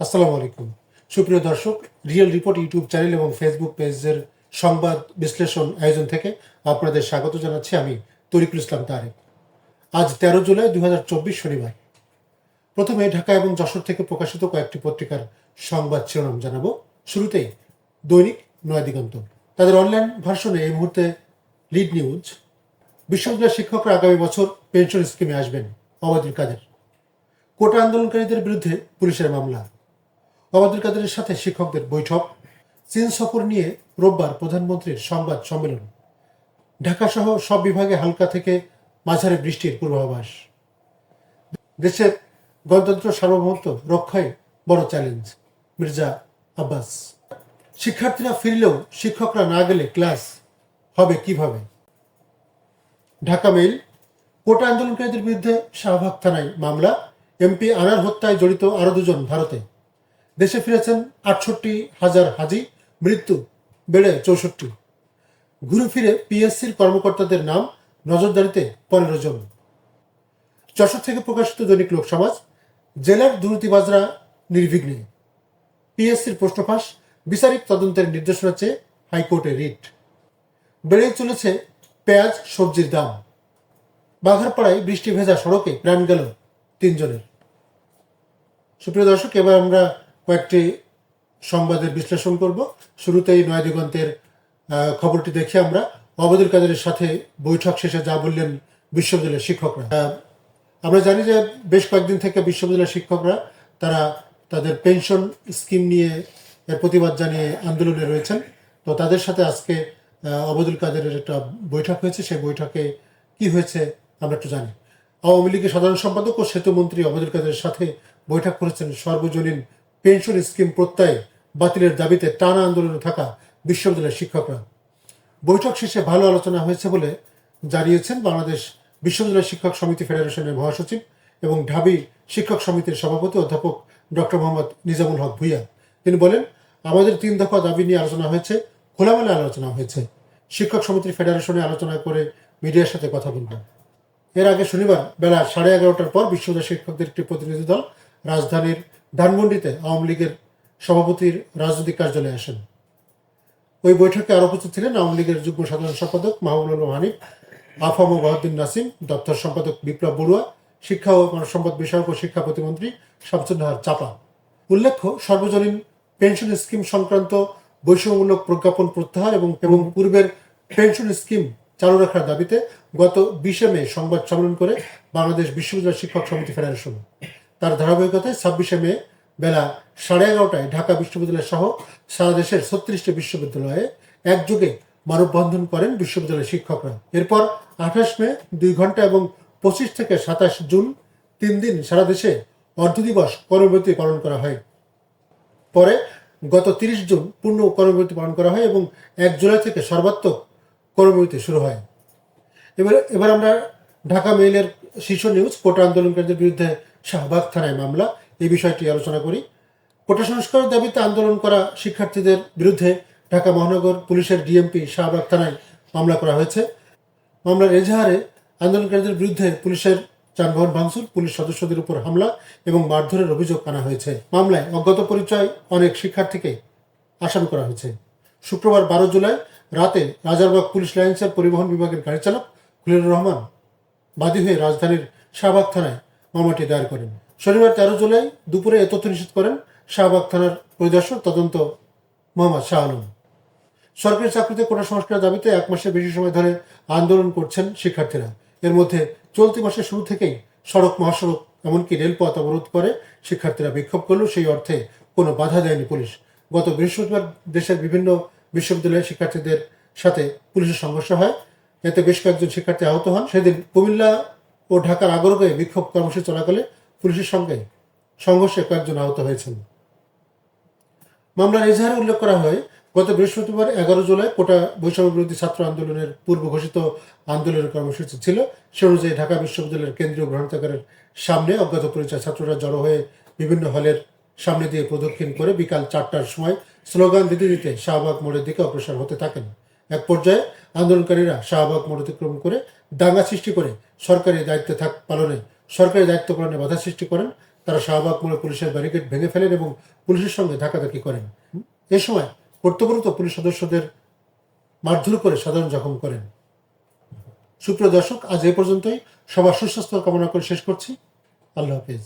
আসসালামু আলাইকুম। সুপ্রিয় দর্শক রিয়েল রিপোর্ট ইউটিউব চ্যানেল এবং ফেসবুক পেজের সংবাদ বিশ্লেষণ আয়োজন থেকে আপনাদের স্বাগত জানাচ্ছি আমি তরিকুল ইসলাম তারেক। আজ তেরো জুলাই দুই শনিবার। প্রথমে ঢাকা এবং যশোর থেকে প্রকাশিত কয়েকটি পত্রিকার সংবাদ শিরোনাম জানাব। শুরুতেই দৈনিক নয় দিগন্ত। তাদের অনলাইন ভার্সনে এই মুহূর্তে লিড নিউজ বিশ্ববিদ্যালয়ের শিক্ষকরা আগামী বছর পেনশন স্কিমে আসবেন অবাদুল কাদের। কোটা আন্দোলনকারীদের বিরুদ্ধে পুলিশের মামলা। অবাদুল কাদেরের সাথে শিক্ষকদের বৈঠক, চীন সফর নিয়ে রোববার প্রধানমন্ত্রীর সংবাদ সম্মেলন। ঢাকাসহ সব বিভাগে হালকা থেকে মাঝারি বৃষ্টির পূর্বাভাস। দেশের গণতন্ত্র সার্বভৌমত্ব রক্ষায় বড় চ্যালেঞ্জ, মির্জা আব্বাস। শিক্ষার্থীরা ফিরলেও শিক্ষকরা না গেলে ক্লাস হবে কীভাবে? ঢাকা মেইল, কোটা আন্দোলনকারীদের বিরুদ্ধে শাহবাগ থানায় মামলা, এমপি আনার হত্যায় জড়িত আরও দুজন ভারতে। দেশে ফিরেছেন আটষট্টি হাজার হাজি, মৃত্যু বেড়ে চৌষট্টি। ঘুরে ফিরে পিএসসির কর্মকর্তাদের নাম নজরদারিতে পনেরো জন। যশোর থেকে প্রকাশিত দৈনিক লোকসমাজ জেলার দুর্নীতিবাজরা নির্বিঘ্নে। পিএসসির প্রশ্নফাঁস বিচারিক তদন্তের নির্দেশনা চেয়ে হাইকোর্টে রিট। বেড়ে চলেছে পেঁয়াজ, সবজির দাম। বাঘারপাড়ায় বৃষ্টি ভেজা সড়কে প্রাণ গেল তিনজনের। সুপ্রিয় দর্শক, এবার আমরা কয়েকটি সংবাদের বিশ্লেষণ করব। শুরুতেই নয় দিগন্তের খবরটি দেখে আমরা। অবদুল কাদেরের সাথে বৈঠক শেষে যা বললেন বিশ্ববিদ্যালয়ের শিক্ষকরা। আমরা জানি যে বেশ কয়েকদিন থেকে বিশ্ববিদ্যালয়ের শিক্ষকরা তারা তাদের পেনশন স্কিম নিয়ে এর প্রতিবাদ জানিয়ে আন্দোলনে রয়েছেন। তো তাদের সাথে আজকে অবদুল কাদেরের একটা বৈঠক হয়েছে। সেই বৈঠকে কি হয়েছে আমরা একটু জানি। আওয়ামী লীগের সাধারণ সম্পাদক ও সেতুমন্ত্রী অবদুল কাদেরের সাথে বৈঠক করেছেন সর্বজনীন পেনশন স্কিম প্রত্যয় বাতিলের দাবিতে টানা আন্দোলনে থাকা বিশ্ববিদ্যালয়ের শিক্ষকরা। বৈঠক শেষে ভালো আলোচনা হয়েছে বলে জানিয়েছেন বাংলাদেশ বিশ্ববিদ্যালয় শিক্ষক সমিতি ফেডারেশনের মহাসচিব এবং ঢাবি শিক্ষক সমিতির সভাপতি অধ্যাপক ডক্টর মোহাম্মদ নিজামুল হক ভুইয়া। তিনি বলেন, আমাদের তিন দফা দাবি নিয়ে আলোচনা হয়েছে, খোলামেলা আলোচনা হয়েছে। শিক্ষক সমিতির ফেডারেশনে আলোচনা করে মিডিয়ার সাথে কথা বলবেন এর আগে শনিবার বেলা সাড়ে এগারোটার পর বিশ্ববিদ্যালয় শিক্ষকদের একটি প্রতিনিধি দল রাজধানীর ধানমন্ডিতে আওয়ামী লীগের সভাপতির রাজনৈতিক কার্যালয়ে আসেন। ওই বৈঠকে আরও উপস্থিত ছিলেন আওয়ামী লীগের যুগ্ম সাধারণ সম্পাদক মাহবুবুল হানিফ আফাম বাহাদ্দিন নাসিম, দপ্তর সম্পাদক বিপ্লব বড়ুয়া, শিক্ষা ও সম্পদ বিষয়ক ও শিক্ষা প্রতিমন্ত্রী শামসুন্নাহার চাপা। উল্লেখ্য, সর্বজনীন পেনশন স্কিম সংক্রান্ত বৈষম্যমূলক প্রজ্ঞাপন প্রত্যাহার এবং এবং পূর্বের পেনশন স্কিম চালু রাখার দাবিতে গত বিশে মে সংবাদ সম্মেলন করে বাংলাদেশ বিশ্ববিদ্যালয় শিক্ষক সমিতি ফেডারেশন। তার ধারাবাহিকতায় ছাব্বিশে মে বেলা সাড়ে এগারোটায় ঢাকা বিশ্ববিদ্যালয় সহ সারা দেশের ছত্রিশটি বিশ্ববিদ্যালয়ে একযোগে মানববন্ধন করেন বিশ্ববিদ্যালয়ের শিক্ষকরা। এরপর আঠাশ মে দুই ঘণ্টা এবং পঁচিশ থেকে সাতাশ জুন তিন দিন সারা দেশে অর্ধ দিবস কর্মবিরতি পালন করা হয়। পরে গত তিরিশ জুন পূর্ণ কর্মবিরতি পালন করা হয় এবং এক জুলাই থেকে সর্বাত্মক কর্মবিরতি শুরু হয়। এবার এবার আমরা ঢাকা মেইলের শীর্ষ নিউজ, কোটা আন্দোলনকারীদের বিরুদ্ধে শাহবাগ থানায় মামলা। এই বিষয়টি আলোচনা করি। কোটা সংস্কারের দাবিতে আন্দোলন করা শিক্ষার্থীদের বিরুদ্ধে ঢাকা মহানগর পুলিশের ডিএমপি শাহবাগ থানায় মামলা করা হয়েছে। মামলার এজাহারে আন্দোলনকারীদের বিরুদ্ধে পুলিশের যানবাহন ভাঙচুর, পুলিশ সদস্যদের উপর হামলা এবং মারধরের অভিযোগ আনা হয়েছে। মামলায় অজ্ঞাত পরিচয় অনেক শিক্ষার্থীকে আসামি করা হয়েছে। শুক্রবার বারো জুলাই রাতে রাজারবাগ পুলিশ লাইন্সের পরিবহন বিভাগের গাড়ি চালক খুলিরুর রহমান বাদী হয়ে রাজধানীর শাহবাগ থানায় মামলাটি দায়ের করেন। শনিবার তেরো জুলাই দুপুরে এ তথ্য নিশ্চিত করেন শাহবাগ থানার পরিদর্শক তদন্ত মোহাম্মদ শাহ আলম। সরকারি চাকরিতে কোটা সংস্কারের দাবিতে এক মাসের বেশি সময় ধরে আন্দোলন করছেন শিক্ষার্থীরা। এর মধ্যে চলতি মাসের শুরু থেকেই সড়ক মহাসড়ক, এমনকি রেলপথ অবরোধ করে শিক্ষার্থীরা বিক্ষোভ করলেও সেই অর্থে কোনো বাধা দেয়নি পুলিশ। গত বৃহস্পতিবার দেশের বিভিন্ন বিশ্ববিদ্যালয়ের শিক্ষার্থীদের সাথে পুলিশের সংঘর্ষ হয়। এতে বেশ কয়েকজন শিক্ষার্থী আহত হন। সেদিন কুমিল্লা ও ঢাকার আগরগে বিক্ষোভ কর্মসূচি চলাকালে পুলিশের সঙ্গে সংঘর্ষে কয়েকজন আহত হয়েছেন। মামলার এজাহারে উল্লেখ করা হয়, গত বৃহস্পতিবার এগারো জুলাই কোটা বৈষম্য বিরোধী ছাত্র আন্দোলনের পূর্ব ঘোষিত আন্দোলনের কর্মসূচি ছিল। সে অনুযায়ী ঢাকা বিশ্ববিদ্যালয়ের কেন্দ্রীয় গ্রন্থাগারের সামনে অজ্ঞাত পরিচয় ছাত্ররা জড়ো হয়ে বিভিন্ন হলের সামনে দিয়ে প্রদক্ষিণ করে বিকাল চারটার সময় স্লোগান দিতে দিতে শাহবাগ মোড়ের দিকে অগ্রসর হতে থাকেন। এক পর্যায়ে আন্দোলনকারীরা শাহবাগ মোড় অতিক্রম করে দাঙ্গা সৃষ্টি করে সরকারি দায়িত্বে থাক পালনে সরকারি দায়িত্ব পালনে বাধা সৃষ্টি করেন। তারা শাহবাগ মোড়ে পুলিশের ব্যারিকেড ভেঙে ফেলেন এবং পুলিশের সঙ্গে ধাক্কাধাক্কি করেন। এ সময় কর্তব্যরত পুলিশ সদস্যদের মারধর করে সাধারণ জখম করেন। সুপ্রিয় দর্শক, আজ এ পর্যন্তই। সবার সুস্বাস্থ্য কামনা করে শেষ করছি। আল্লাহ হাফিজ।